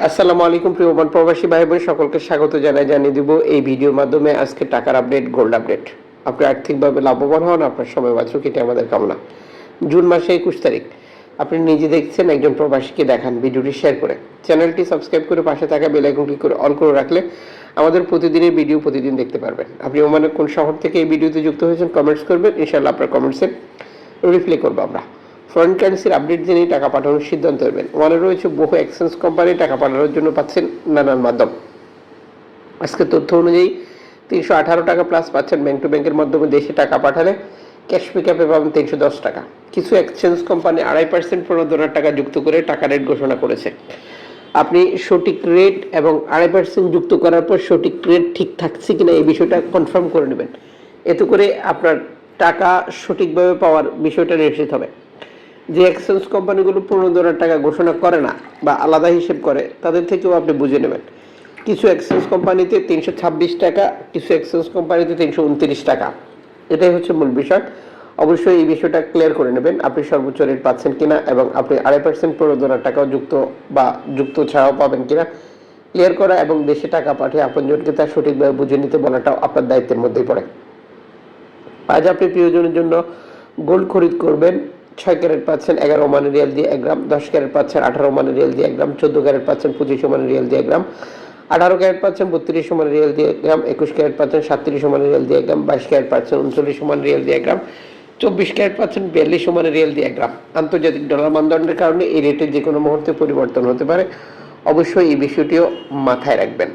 আসসালামু আলাইকুম প্রিয় ওমান প্রবাসী ভাই বোন সকলকে স্বাগত জানাই, জানিয়ে দিব এই ভিডিওর মাধ্যমে আজকে টাকার আপডেট গোল্ড আপডেট আপনি আর্থিকভাবে লাভবান হন, আপনার সময় বাঁচুক এটি আমাদের কামনা। জুন মাসে একুশ তারিখ। আপনি নিজে দেখছেন, একজন প্রবাসীকে দেখান ভিডিওটি শেয়ার করে। চ্যানেলটি সাবস্ক্রাইব করে পাশে থাকা বেল আইকন ক্লিক করে অল করে রাখলে আমাদের প্রতিদিনের ভিডিও প্রতিদিন দেখতে পারবেন। আপনি ওমানের কোন শহর থেকে এই ভিডিওতে যুক্ত হয়েছেন কমেন্টস করবেন, ইনশাআল্লাহ আপনার কমেন্টসে রিপ্লাই করব আমরা। ফরেন কারেন্সির আপডেট জেনেই টাকা পাঠানোর সিদ্ধান্ত নেবেন। ওয়ানে রয়েছে বহু এক্সচেঞ্জ কোম্পানি টাকা পাঠানোর জন্য পাচ্ছেন নানান মাধ্যম। আজকে তথ্য অনুযায়ী তিনশো আঠারো টাকা প্লাস পাচ্ছেন ব্যাংক টু ব্যাংকের মাধ্যমে দেশে টাকা পাঠালে ক্যাশ পিক পিকআপে পাবেন তিনশো দশ টাকা। কিছু এক্সচেঞ্জ কোম্পানি আড়াই পার্সেন্ট পনেরো প্রণোদনার টাকা যুক্ত করে টাকা রেট ঘোষণা করেছে। আপনি সঠিক রেট এবং আড়াই পার্সেন্ট যুক্ত করার পর সঠিক রেট ঠিক থাকছে কিনা এই বিষয়টা কনফার্ম করে নেবেন। এতে করে আপনার টাকা সঠিকভাবে পাওয়ার বিষয়টা নিশ্চিত হবে। যে এক্সচেঞ্জ কোম্পানিগুলো প্রণোদনার টাকা ঘোষণা করে না বা আলাদা হিসেব করে, তাদের থেকেও আপনি বুঝে নেবেন। কিছু এক্সচেঞ্জ কোম্পানিতে তিনশো ছাব্বিশ টাকা, কিছু এক্সচেঞ্জ কোম্পানিতে তিনশো উনত্রিশ টাকা। এটাই হচ্ছে মূল বিষয়। অবশ্যই এই বিষয়টা ক্লিয়ার করে নেবেন, আপনি সর্বোচ্চ রেট পাচ্ছেন কিনা এবং আপনি আড়াই পার্সেন্ট প্রণোদনার টাকাও যুক্ত বা যুক্ত ছাড়াও পাবেন কিনা। ক্লিয়ার করা এবং দেশে টাকা পাঠিয়ে আপনজনকে তার সঠিকভাবে বুঝে নিতে বলাটাও আপনার দায়িত্বের মধ্যেই পড়ে। আজ আপনি প্রিয়জনের জন্য গোল্ড খরিদ করবেন ছয় ক্যারেট পাচ্ছেন এগারো ওমানি রিয়াল দিয়ে এক গ্রাম, দশ ক্যারেট পাচ্ছেন আঠারো ওমানি রিয়াল দিয়ে এক গ্রাম, চোদ্দ ক্যারেট পাচ্ছেন পঁচিশ ওমানি রিয়াল দিয়ে এক গ্রাম, আঠারো ক্যারেট পাচ্ছেন বত্রিশ ওমানি রিয়েল দিয়ে গ্রাম, একুশ ক্যারেট পাচ্ছেন সাতত্রিশ ওমানি রিয়েল দিয়ে গ্রাম, বাইশ ক্যারেট পাচ্ছেন উনচল্লিশ ওমানি রিয়াল দিয়ে গ্রাম, চব্বিশ ক্যারেট পাচ্ছেন বিয়াল্লিশ ওমানি রিয়াল দিয়ে গ্রাম। আন্তর্জাতিক ডলার মানদণ্ডের কারণে এই রেটের যে কোনো মুহূর্তে পরিবর্তন হতে পারে। অবশ্যই এই বিষয়টিও মাথায় রাখবেন।